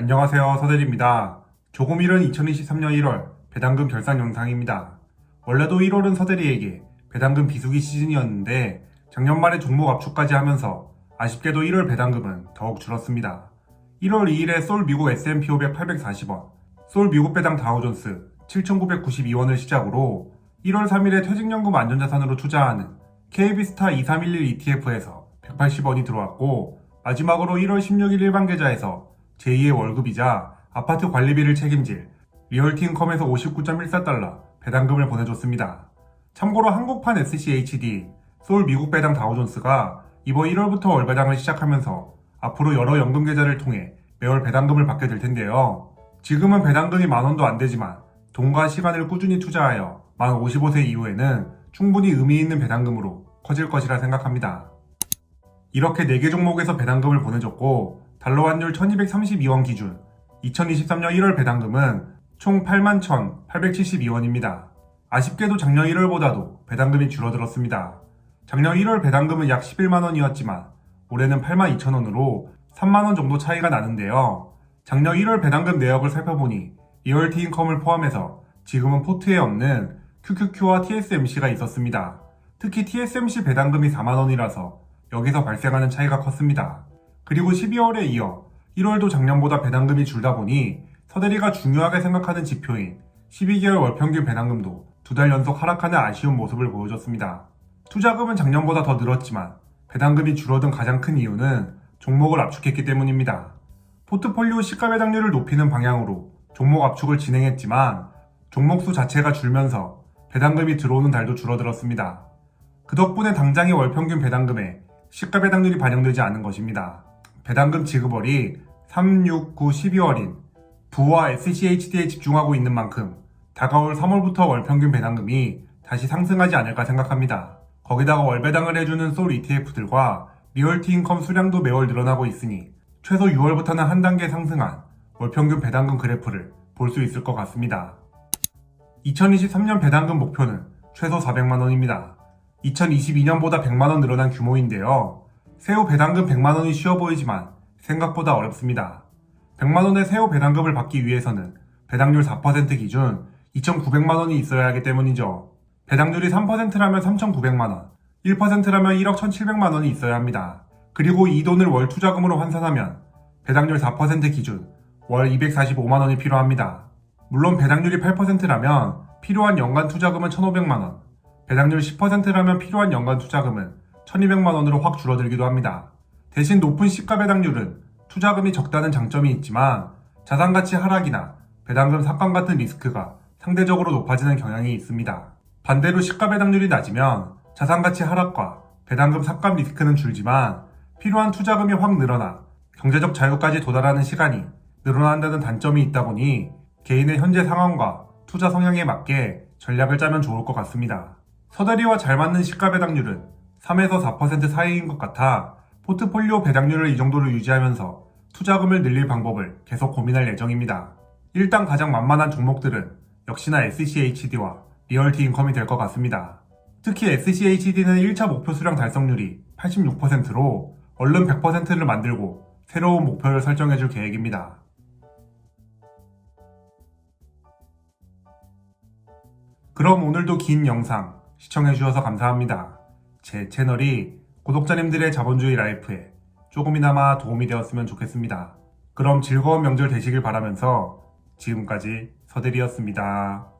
안녕하세요 서대리입니다. 조금 이른 2023년 1월 배당금 결산 영상입니다. 원래도 1월은 서대리에게 배당금 비수기 시즌이었는데 작년 말에 종목 압축까지 하면서 아쉽게도 1월 배당금은 더욱 줄었습니다. 1월 2일에 솔 미국 S&P 500 840원, 솔 미국 배당 다우존스 7,992원을 시작으로 1월 3일에 퇴직연금 안전자산으로 투자하는 KB스타 2311 ETF에서 180원이 들어왔고 마지막으로 1월 16일 일반 계좌에서 제2의 월급이자 아파트 관리비를 책임질 리얼티인컴에서 59.14달러 배당금을 보내줬습니다. 참고로 한국판 SCHD 솔 미국 배당 다우존스가 이번 1월부터 월 배당을 시작하면서 앞으로 여러 연금 계좌를 통해 매월 배당금을 받게 될 텐데요. 지금은 배당금이 만 원도 안 되지만 돈과 시간을 꾸준히 투자하여 만 55세 이후에는 충분히 의미 있는 배당금으로 커질 것이라 생각합니다. 이렇게 4개 종목에서 배당금을 보내줬고 달러 환율 1232원 기준 2023년 1월 배당금은 총 81,872원입니다. 아쉽게도 작년 1월보다도 배당금이 줄어들었습니다. 작년 1월 배당금은 약 11만원이었지만 올해는 82,000원으로 3만원 정도 차이가 나는데요. 작년 1월 배당금 내역을 살펴보니 리얼티 인컴을 포함해서 지금은 포트에 없는 QQQ와 TSMC가 있었습니다. 특히 TSMC 배당금이 4만원이라서 여기서 발생하는 차이가 컸습니다. 그리고 12월에 이어 1월도 작년보다 배당금이 줄다 보니 서대리가 중요하게 생각하는 지표인 12개월 월평균 배당금도 두 달 연속 하락하는 아쉬운 모습을 보여줬습니다. 투자금은 작년보다 더 늘었지만 배당금이 줄어든 가장 큰 이유는 종목을 압축했기 때문입니다. 포트폴리오 시가 배당률을 높이는 방향으로 종목 압축을 진행했지만 종목 수 자체가 줄면서 배당금이 들어오는 달도 줄어들었습니다. 그 덕분에 당장의 월평균 배당금에 시가 배당률이 반영되지 않은 것입니다. 배당금 지급월이 3, 6, 9, 12월인 부와 SCHD에 집중하고 있는 만큼 다가올 3월부터 월 평균 배당금이 다시 상승하지 않을까 생각합니다. 거기다가 월 배당을 해주는 솔 ETF들과 리얼티 인컴 수량도 매월 늘어나고 있으니 최소 6월부터는 한 단계 상승한 월 평균 배당금 그래프를 볼 수 있을 것 같습니다. 2023년 배당금 목표는 최소 400만원입니다. 2022년보다 100만원 늘어난 규모인데요. 새우 배당금 100만원이 쉬워 보이지만 생각보다 어렵습니다. 100만원의 새우 배당금을 받기 위해서는 배당률 4% 기준 2,900만원이 있어야 하기 때문이죠. 배당률이 3%라면 3,900만원, 1%라면 1억 1,700만원이 있어야 합니다. 그리고 이 돈을 월 투자금으로 환산하면 배당률 4% 기준 월 245만원이 필요합니다. 물론 배당률이 8%라면 필요한 연간 투자금은 1,500만원, 배당률 10%라면 필요한 연간 투자금은 1200만 원으로 확 줄어들기도 합니다. 대신 높은 시가 배당률은 투자금이 적다는 장점이 있지만 자산가치 하락이나 배당금 삭감 같은 리스크가 상대적으로 높아지는 경향이 있습니다. 반대로 시가 배당률이 낮으면 자산가치 하락과 배당금 삭감 리스크는 줄지만 필요한 투자금이 확 늘어나 경제적 자유까지 도달하는 시간이 늘어난다는 단점이 있다 보니 개인의 현재 상황과 투자 성향에 맞게 전략을 짜면 좋을 것 같습니다. 서대리와 잘 맞는 시가 배당률은 3에서 4% 사이인 것 같아 포트폴리오 배당률을 이 정도로 유지하면서 투자금을 늘릴 방법을 계속 고민할 예정입니다. 일단 가장 만만한 종목들은 역시나 SCHD와 리얼티 인컴이 될 것 같습니다. 특히 SCHD는 1차 목표 수량 달성률이 86%로 얼른 100%를 만들고 새로운 목표를 설정해 줄 계획입니다. 그럼 오늘도 긴 영상 시청해 주셔서 감사합니다. 제 채널이 구독자님들의 자본주의 라이프에 조금이나마 도움이 되었으면 좋겠습니다. 그럼 즐거운 명절 되시길 바라면서 지금까지 서대리였습니다.